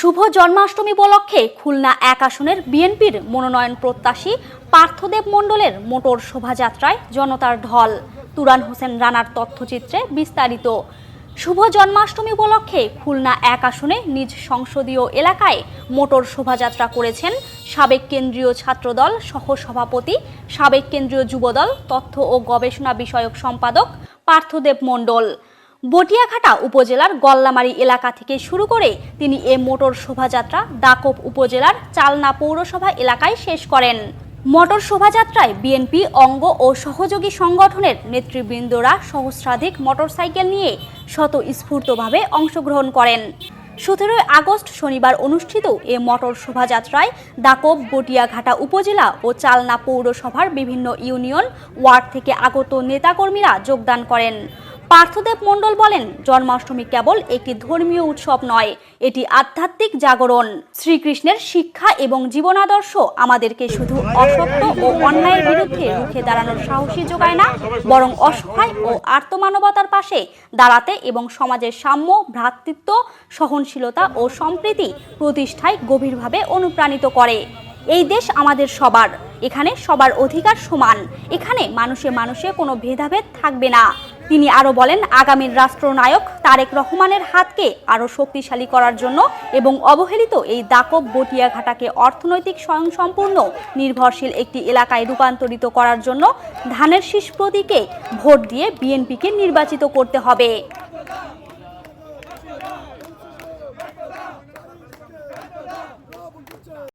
শুভ জন্মাষ্টমী উপলক্ষে খুলনা এক আসনের বিএনপির মনোনয়ন প্রত্যাশী পার্থদেব মণ্ডলের মোটর শোভাযাত্রায় জনতার ঢল। তুরান হোসেন রানার তথ্যচিত্রে বিস্তারিত। শুভ জন্মাষ্টমী উপলক্ষে খুলনা এক আসনে নিজ সংসদীয় এলাকায় মোটর শোভাযাত্রা করেছেন সাবেক কেন্দ্রীয় ছাত্রদল সহসভাপতি, সাবেক কেন্দ্রীয় যুবদল, তথ্য ও গবেষণা বিষয়ক সম্পাদক পার্থদেব মণ্ডল। বটিয়াঘাটা উপজেলার গল্লামারি এলাকা থেকে শুরু করে তিনি এ মোটর শোভাযাত্রা দাকব উপজেলার চালনা পৌরসভা এলাকায় শেষ করেন। মোটর শোভাযাত্রায় বিএনপি, অঙ্গ ও সহযোগী সংগঠনের নেতৃবৃন্দরা সহস্রাধিক মোটরসাইকেল নিয়ে স্বতঃস্ফূর্তভাবে অংশগ্রহণ করেন। সতেরোই আগস্ট শনিবার অনুষ্ঠিত এ মোটর শোভাযাত্রায় দাকব বটিয়াঘাটা উপজেলা ও চালনা পৌরসভার বিভিন্ন ইউনিয়ন ওয়ার্ড থেকে আগত নেতাকর্মীরা যোগদান করেন। পার্থদেব মণ্ডল বলেন, জন্মাষ্টমী কেবল একটি ধর্মীয় উৎসব নয়, এটি আধ্যাত্মিক জাগরণ। শ্রীকৃষ্ণের শিক্ষা এবং জীবনাদর্শ আমাদেরকে শুধু অসত্য ও অন্যায়ের বিরুদ্ধে রুখে দাঁড়ানোর সাহসী যোগায় না, বরং অসহায় ও আত্মমানবতার পাশে দাঁড়াতে এবং সমাজের সাম্য, ভ্রাতৃত্ব, সহনশীলতা ও সম্প্রীতি প্রতিষ্ঠায় গভীরভাবে অনুপ্রাণিত করে। এই দেশ আমাদের সবার। এখানে সবার অধিকার সমান। এখানে মানুষে মানুষে কোনো ভেদাভেদ থাকবে না। তিনি আরও বলেন, আগামীর রাষ্ট্রনায়ক তারেক রহমানের হাতকে আরও শক্তিশালী করার জন্য এবং অবহেলিত এই দাকব বটিয়াঘাটাকে অর্থনৈতিক স্বয়ংসম্পূর্ণ, নির্ভরশীল একটি এলাকায় রূপান্তরিত করার জন্য ধানের শীষ প্রতীকে ভোট দিয়ে বিএনপিকে নির্বাচিত করতে হবে।